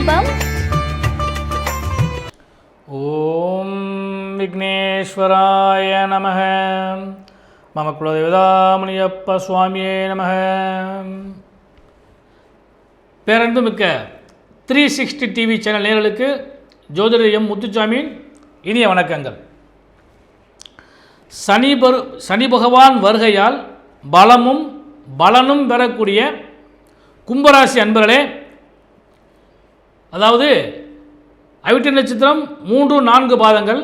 இன்பம் ஓம் விக்னேஸ்வராய நம மம குலதேவதாமணியப்ப சுவாமியே நம பேரன்புமிக்க த்ரீ சிக்ஸ்டி டிவி சேனல் நேர்களுக்கு ஜோதிடர் எம் முத்துச்சாமியின் இனிய வணக்கங்கள். சனி பரு சனி பகவான் வருகையால் பலமும் பலனும் பெறக்கூடிய கும்பராசி அன்பர்களே அதாவது அவிட்ட நட்சத்திரம் மூன்று நான்கு பாதங்கள்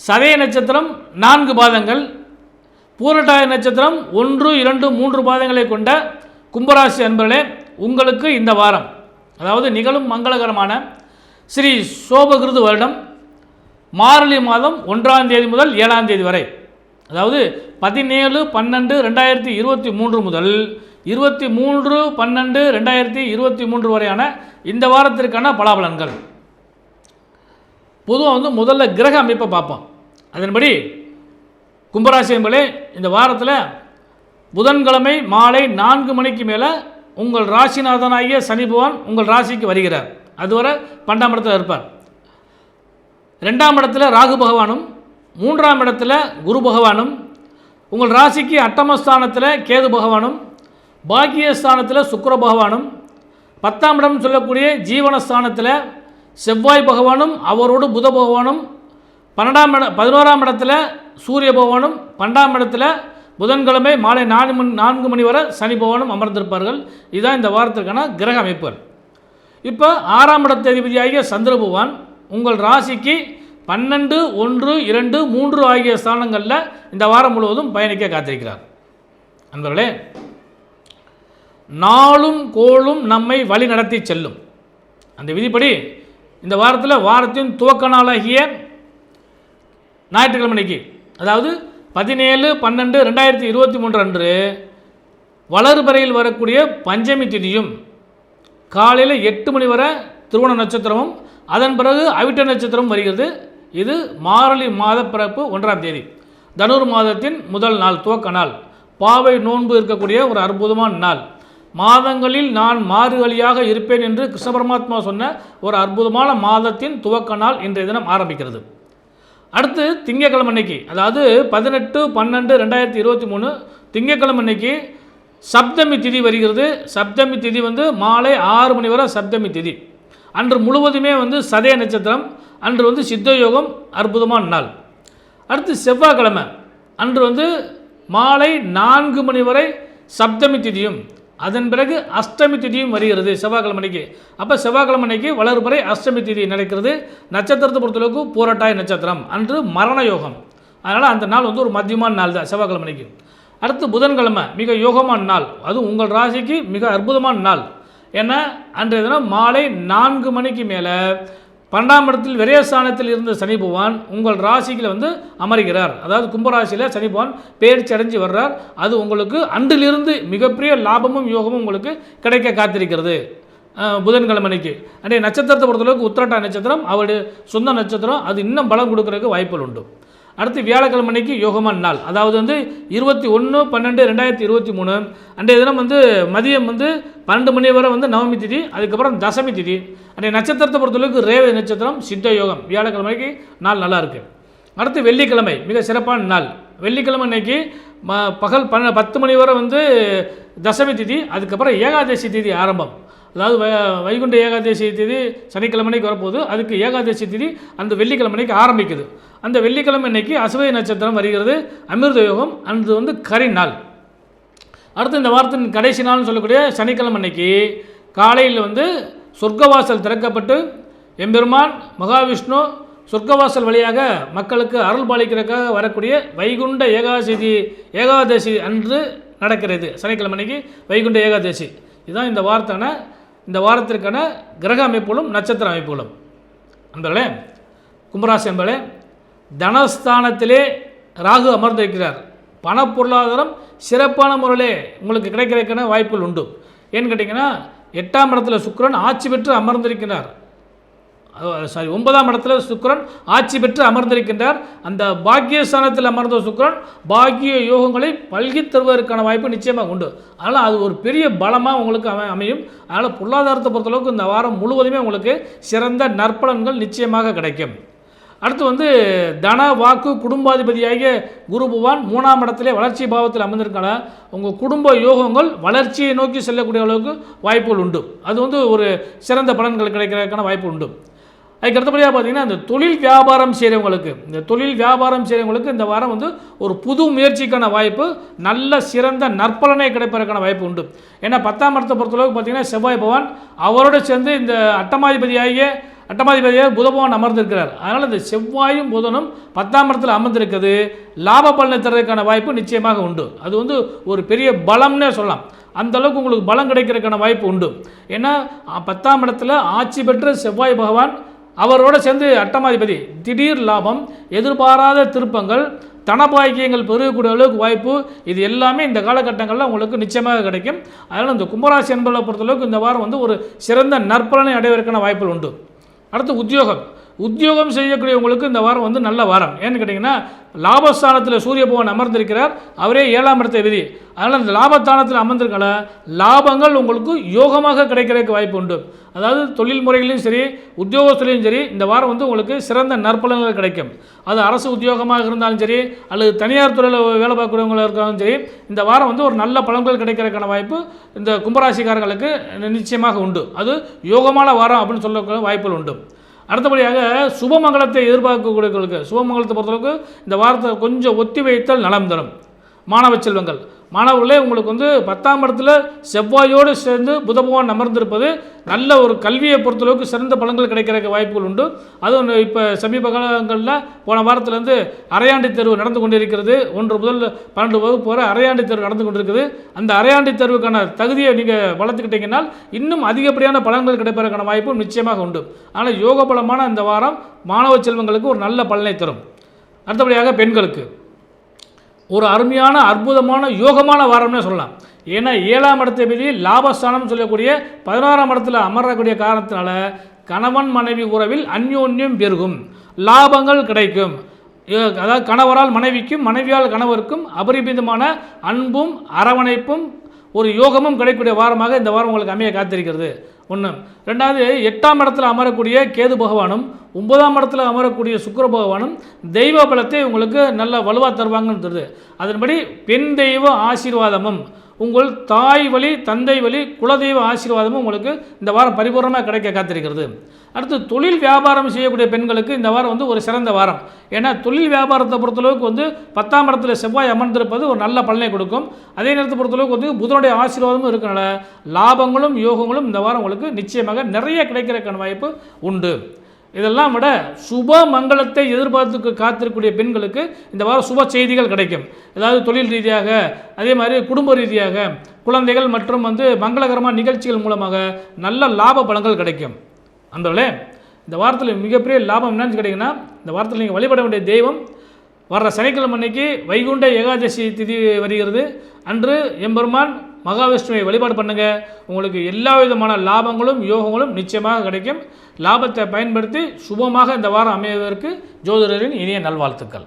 சதய நட்சத்திரம் நான்கு பாதங்கள் பூரட்டாய நட்சத்திரம் ஒன்று இரண்டு மூன்று பாதங்களை கொண்ட கும்பராசி அன்பர்களே உங்களுக்கு இந்த வாரம் அதாவது நிகழும் மங்களகரமான ஸ்ரீ சோபகிருது வருடம் மார்கழி மாதம் ஒன்றாம் தேதி முதல் ஏழாம் தேதி வரை அதாவது பதினேழு பன்னெண்டு ரெண்டாயிரத்தி இருபத்தி மூன்று முதல் இருபத்தி மூன்று பன்னெண்டு ரெண்டாயிரத்தி இருபத்தி மூன்று வரையான இந்த வாரத்திற்கான பலாபலன்கள். பொதுவாக வந்து முதல்ல கிரக அமைப்பை பார்ப்போம். அதன்படி கும்பராசி என்பதே இந்த வாரத்தில் புதன்கிழமை மாலை நான்கு மணிக்கு மேலே உங்கள் ராசிநாதனாகிய சனி பகவான் உங்கள் ராசிக்கு வருகிறார். அதுவரை பன்னெண்டாம் இடத்துல இருப்பார். ரெண்டாம் இடத்துல ராகு பகவானும் மூன்றாம் இடத்துல குரு பகவானும் உங்கள் ராசிக்கு அட்டமஸ்தானத்தில் கேது பகவானும் பாக்கியஸ்தானத்தில் சுக்கர பகவானும் பத்தாம் இடம் சொல்லக்கூடிய ஜீவனஸ்தானத்தில் செவ்வாய் பகவானும் அவரோடு புத பகவானும் பன்னெண்டாம் இட பதினோராம் இடத்துல சூரிய பகவானும் பன்னெண்டாம் இடத்துல புதன்கிழமை மாலை நாலு மணி நான்கு மணி வரை சனி பகவானும் அமர்ந்திருப்பார்கள். இதுதான் இந்த வாரத்திற்கான கிரக அமைப்புகள். இப்போ ஆறாம் இடத்து அதிபதியாகிய சந்திர பகவான் உங்கள் ராசிக்கு பன்னெண்டு ஒன்று இரண்டு மூன்று ஆகிய ஸ்தானங்களில் இந்த வாரம் முழுவதும் பயணிக்க காத்திருக்கிறார். நண்பர்களே நாளும் கோளும் நம்மை வழி நடத்தி செல்லும். அந்த விதிப்படி இந்த வாரத்தில் வாரத்தின் துவக்க நாளாகிய ஞாயிற்றுக்கிழமைக்கு அதாவது பதினேழு பன்னெண்டு ரெண்டாயிரத்தி இருபத்தி மூன்று அன்று வளர்பறையில் வரக்கூடிய பஞ்சமி திதியும் காலையில் எட்டு மணி வரை திருவோண நட்சத்திரமும் அதன் பிறகு அவிட்ட நட்சத்திரம் வருகிறது. இது மாரளி மாத பிறப்பு ஒன்றாம் தேதி. தனுர் மாதத்தின் முதல் நாள் துவக்க நாள். பாவை நோன்பு இருக்கக்கூடிய ஒரு அற்புதமான நாள். மாதங்களில் நான் மாறுகளியாக இருப்பேன் என்று கிருஷ்ண பரமாத்மா சொன்ன ஒரு அற்புதமான மாதத்தின் துவக்க நாள் இன்றைய தினம் ஆரம்பிக்கிறது. அடுத்து திங்கக்கிழமை அன்னைக்கு அதாவது பதினெட்டு பன்னெண்டு ரெண்டாயிரத்தி இருபத்தி மூணு திங்கக்கிழமை அன்னைக்கு சப்தமி திதி வருகிறது. சப்தமி திதி வந்து மாலை ஆறு மணி வரை சப்தமி திதி. அன்று முழுவதுமே வந்து சதய நட்சத்திரம் அன்று வந்து சித்தயோகம் அற்புதமான நாள். அடுத்து செவ்வாய்க்கிழமை அன்று வந்து மாலை நான்கு மணி வரை சப்தமி திதியும் அதன் பிறகு அஷ்டமி திதியும் வருகிறது செவ்வாய்க்கிழமைக்கு. அப்போ செவ்வாய்க்கிழமை அன்னைக்கு வளர்பறை அஷ்டமி திதி நடக்கிறது நட்சத்திரத்தை பொறுத்தளவுக்கு பூரட்டாய் நட்சத்திரம் அன்று மரண யோகம். அதனால் அந்த நாள் வந்து ஒரு மத்தியமான நாள் தான் செவ்வாய்க்கிழமைக்கு. அடுத்து புதன்கிழமை மிக யோகமான நாள். அதுவும் உங்கள் ராசிக்கு மிக அற்புதமான நாள். ஏன்னா அன்றைய தினம் மாலை நான்கு மணிக்கு மேலே பன்னெண்டாம் இடத்தில் விரயஸ்தானத்தில் இருந்த சனி பகவான் உங்கள் ராசியில் வந்து அமர்கிறார். அதாவது கும்பராசியில் சனி பகவான் பேர்ச்சி அடைஞ்சு வர்றார். அது உங்களுக்கு அன்றிலிருந்து மிகப்பெரிய லாபமும் யோகமும் உங்களுக்கு கிடைக்க காத்திருக்கிறது. புதன்கிழமைக்கு. புதன்கிழமை அன்னைக்கு அன்றைய நட்சத்திரத்தை பொறுத்தளவுக்கு உத்திரட்டா நட்சத்திரம் அவருடைய சொந்த நட்சத்திரம் அது இன்னும் பலம் கொடுக்கறதுக்கு வாய்ப்புகள் உண்டு. அடுத்து வியாழக்கிழமை அன்னைக்கு யோகமான நாள். அதாவது வந்து இருபத்தி ஒன்று பன்னெண்டு ரெண்டாயிரத்தி இருபத்தி மூணு. அன்றைய தினம் வந்து மதியம் வந்து பன்னெண்டு மணி வரை வந்து நவமி திதி அதுக்கப்புறம் தசமி திதி. அன்றைய நட்சத்திரத்தை பொறுத்தளவுக்கு ரேவதி நட்சத்திரம் சித்த யோகம். வியாழக்கிழமைக்கு நாள் நல்லாயிருக்கு அடுத்து வெள்ளிக்கிழமை மிக சிறப்பான நாள். வெள்ளிக்கிழமை அன்னைக்கு ம பகல் பன்ன பத்து மணி வரை வந்து தசமி திதி அதுக்கப்புறம் ஏகாதசி திதி ஆரம்பம். அதாவது வ வைகுண்ட ஏகாதசி திதி சனிக்கிழமைக்கு வரப்போகுது. அதுக்கு ஏகாதசி திதி அந்த வெள்ளிக்கிழமைக்கு ஆரம்பிக்குது. அந்த வெள்ளிக்கிழமை இன்னைக்கு அசுவை நட்சத்திரம் வருகிறது. அமிர்த யோகம் அன்று வந்து கரி நாள். அடுத்து இந்த வாரத்தின் கடைசி நாள்னு சொல்லக்கூடிய சனிக்கிழமை அன்னைக்கு காலையில் வந்து சொர்க்கவாசல் திறக்கப்பட்டு எம்பெருமான் மகாவிஷ்ணு சொர்க்கவாசல் வழியாக மக்களுக்கு அருள் பாலிக்கிறதுக்காக வரக்கூடிய வைகுண்ட ஏகாதசி ஏகாதசி அன்று நடக்கிறது. சனிக்கிழமை அன்னைக்கு வைகுண்ட ஏகாதசி. இதுதான் இந்த வார்த்தைனா இந்த வாரத்திற்கான கிரக அமைப்புகளும் நட்சத்திர அமைப்புகளும். அன்பர்களே கும்பராசி அன்பர்களே தனஸ்தானத்திலே ராகு அமர்ந்திருக்கிறார். பணப்பொருளாதாரம் சிறப்பான முறையிலே உங்களுக்கு கிடைக்கிறதுக்கான வாய்ப்புகள் உண்டு. ஏன்னு கேட்டிங்கன்னா எட்டாம் இடத்துல சுக்கரன் ஆட்சி பெற்று அமர்ந்திருக்கிறார். சாரி ஒன்பதாம் இடத்துல சுக்கரன் ஆட்சி பெற்று அமர்ந்திருக்கின்றார். அந்த பாக்கியஸ்தானத்தில் அமர்ந்த சுக்கரன் பாக்கிய யோகங்களை பல்கி தருவதற்கான வாய்ப்பு நிச்சயமாக உண்டு. அதனால் அது ஒரு பெரிய பலமாக உங்களுக்கு அமை அமையும். அதனால் பொருளாதாரத்தை பொறுத்தளவுக்கு இந்த வாரம் முழுவதுமே உங்களுக்கு சிறந்த நற்பலன்கள் நிச்சயமாக கிடைக்கும். அடுத்து வந்து தன வாக்கு குடும்பாதிபதியாகிய குரு பகவான் மூணாம் இடத்திலே வளர்ச்சி பாவத்தில் அமர்ந்திருக்கான உங்கள் குடும்ப யோகங்கள் வளர்ச்சியை நோக்கி செல்லக்கூடிய அளவுக்கு வாய்ப்புகள் உண்டு. அது வந்து ஒரு சிறந்த பலன்கள் கிடைக்கிறதுக்கான வாய்ப்பு உண்டு. அதுக்கு அடுத்தபடியாக பார்த்தீங்கன்னா இந்த தொழில் வியாபாரம் செய்கிறவங்களுக்கு இந்த தொழில் வியாபாரம் செய்கிறவங்களுக்கு இந்த வாரம் வந்து ஒரு புது முயற்சிக்கான வாய்ப்பு நல்ல சிறந்த நற்பலனை கிடைப்பதற்கான வாய்ப்பு உண்டு. ஏன்னா பத்தாம் இடத்தை பொறுத்தளவுக்கு பார்த்தீங்கன்னா செவ்வாய் பகவான் அவரோடு சேர்ந்து இந்த அட்டமாதிபதியாகிய அட்டமாதிபதியாக புதபவன் அமர்ந்திருக்கிறார். அதனால் இந்த செவ்வாயும் புதனும் பத்தாம் இடத்தில் அமர்ந்திருக்கிறது. லாப பலனை தர்றதுக்கான வாய்ப்பு நிச்சயமாக உண்டு. அது வந்து ஒரு பெரிய பலம்னே சொல்லலாம். அந்த அளவுக்கு உங்களுக்கு பலம் கிடைக்கிறதுக்கான வாய்ப்பு உண்டு. ஏன்னா பத்தாம் இடத்துல ஆட்சி பெற்ற செவ்வாய் பகவான் அவரோட சேர்ந்து அட்டமாதிபதி திடீர் லாபம் எதிர்பாராத திருப்பங்கள் தனபாக்கியங்கள் பெருகக்கூடிய அளவுக்கு வாய்ப்பு இது எல்லாமே இந்த காலகட்டங்களில் உங்களுக்கு நிச்சயமாக கிடைக்கும். அதனால் இந்த கும்பராசி என்பதை பொறுத்தளவுக்கு இந்த வாரம் வந்து ஒரு சிறந்த நற்பலனை அடைவதற்கான வாய்ப்புகள் உண்டு. அடுத்து உத்தியோகம். உத்தியோகம் செய்யக்கூடியவங்களுக்கு இந்த வாரம் வந்து நல்ல வாரம். ஏன்னு கேட்டிங்கன்னா லாபஸ்தானத்தில் சூரிய பகவான் அமர்ந்திருக்கிறார். அவரே ஏழாம் இடத்தை விதி. அதனால் இந்த லாபஸ்தானத்தில் அமர்ந்திருக்கல லாபங்கள் உங்களுக்கு யோகமாக கிடைக்கிறதுக்கு வாய்ப்பு உண்டு. அதாவது தொழில் முறைகளையும் சரி உத்தியோகத்துலேயும் சரி இந்த வாரம் வந்து உங்களுக்கு சிறந்த நற்பலன்கள் கிடைக்கும். அது அரசு உத்தியோகமாக இருந்தாலும் சரி அல்லது தனியார் துறையில் வேலை பார்க்குறவங்களா இருந்தாலும் சரி இந்த வாரம் வந்து ஒரு நல்ல பலன்கள் கிடைக்கிறதுக்கான வாய்ப்பு இந்த கும்பராசிக்காரர்களுக்கு நிச்சயமாக உண்டு. அது யோகமான வாரம் அப்படின்னு சொல்லக்கூடிய வாய்ப்புகள் உண்டு. அடுத்தபடியாக சுபமங்கலத்தை எதிர்பார்க்கக்கூடியவர்களுக்கு சுபமங்கலத்தை பொறுத்தளவுக்கு இந்த வாரத்தை கொஞ்சம் ஒத்தி வைத்தல் நலம் தரும். மாணவ செல்வங்கள் மாணவர்களே உங்களுக்கு வந்து பத்தாம் இடத்துல செவ்வாயோடு சேர்ந்து புத பகவான் அமர்ந்திருப்பது நல்ல ஒரு கல்வியை பொறுத்தளவுக்கு சிறந்த பலன்கள் கிடைக்கிறதுக்கு வாய்ப்புகள் உண்டு. அதுவும் இப்போ சமீப காலங்களில் போன வாரத்திலேருந்து அரையாண்டு தேர்வு நடந்து கொண்டிருக்கிறது. ஒன்று முதல் பன்னெண்டு வகுப்பு வரை அரையாண்டு தேர்வு நடந்து கொண்டிருக்குது. அந்த அரையாண்டு தேர்வுக்கான தகுதியை நீங்கள் வளர்த்துக்கிட்டீங்கன்னா இன்னும் அதிகப்படியான பலன்கள் கிடைப்பதற்கான வாய்ப்பு நிச்சயமாக உண்டு. ஆனால் யோக பலமான இந்த வாரம் மாணவ செல்வங்களுக்கு ஒரு நல்ல பலனை தரும். அடுத்தபடியாக பெண்களுக்கு. ஒரு அருமையான அற்புதமான யோகமான வாரம்னே சொல்லலாம். ஏன்னா ஏழாம் இடத்தை விதி லாபஸ்தானம் சொல்லக்கூடிய பதினாறாம் இடத்துல அமரக்கூடிய காரணத்தினால கணவன் மனைவி உறவில் அந்யோன்யம் பெருகும். லாபங்கள் கிடைக்கும். அதாவது கணவரால் மனைவிக்கும் மனைவியால் கணவருக்கும் அபரிமிதமான அன்பும் அரவணைப்பும் ஒரு யோகமும் கிடைக்கக்கூடிய வாரமாக இந்த வாரம் உங்களுக்கு அமைய காத்திருக்கிறது. ஒன்று ரெண்டாவது எட்டாம் இடத்துல அமரக்கூடிய கேது பகவானும் ஒன்பதாம் இடத்துல அமரக்கூடிய சுக்கர பகவானும் தெய்வ பலத்தை உங்களுக்கு நல்ல வலுவாக தருவாங்கன்னு தருது அதன்படி பெண் தெய்வ ஆசீர்வாதமும் உங்கள் தாய் வழி தந்தை வழி குலதெய்வ ஆசீர்வாதமும் உங்களுக்கு இந்த வாரம் பரிபூர்ணமாக கிடைக்க காத்திருக்கிறது. அடுத்து தொழில் வியாபாரம் செய்யக்கூடிய பெண்களுக்கு இந்த வாரம் வந்து ஒரு சிறந்த வாரம். ஏன்னா தொழில் வியாபாரத்தை பொறுத்தளவுக்கு வந்து பத்தாம் இடத்துல செவ்வாய் அமர்ந்திருப்பது ஒரு நல்ல பலனை கொடுக்கும். அதே நேரத்தை பொறுத்தளவுக்கு வந்து புதனுடைய ஆசீர்வாதமும் இருக்கனால லாபங்களும் யோகங்களும் இந்த வாரம் உங்களுக்கு நிச்சயமாக நிறைய கிடைக்கிறதுக்கான வாய்ப்பு உண்டு. இதெல்லாம் விட சுப மங்களத்தை எதிர்பார்த்து காத்திருக்கக்கூடிய பெண்களுக்கு இந்த வாரம் சுப செய்திகள் கிடைக்கும். ஏதாவது தொழில் ரீதியாக அதே மாதிரி குடும்ப ரீதியாக குழந்தைகள் மற்றும் வந்து மங்களகரமான நிகழ்ச்சிகள் மூலமாக நல்ல லாப பலங்கள் கிடைக்கும். அந்தளே இந்த வாரத்தில் மிகப்பெரிய லாபம் என்னன்னு கேட்டிங்கன்னா இந்த வாரத்தில் நீங்கள் வழிபட வேண்டிய தெய்வம் வர்ற சனிக்கிழமை அன்னைக்கு வைகுண்ட ஏகாதசி திதி வருகிறது. அன்று எம்பெருமான் மகாவிஷ்ணுவை வழிபாடு பண்ணுங்க. உங்களுக்கு எல்லா விதமான லாபங்களும் யோகங்களும் நிச்சயமாக கிடைக்கும். லாபத்தை பயன்படுத்தி சுபமாக இந்த வாரம் அமைவதற்கு ஜோதிடரின் இனிய நல்வாழ்த்துக்கள்.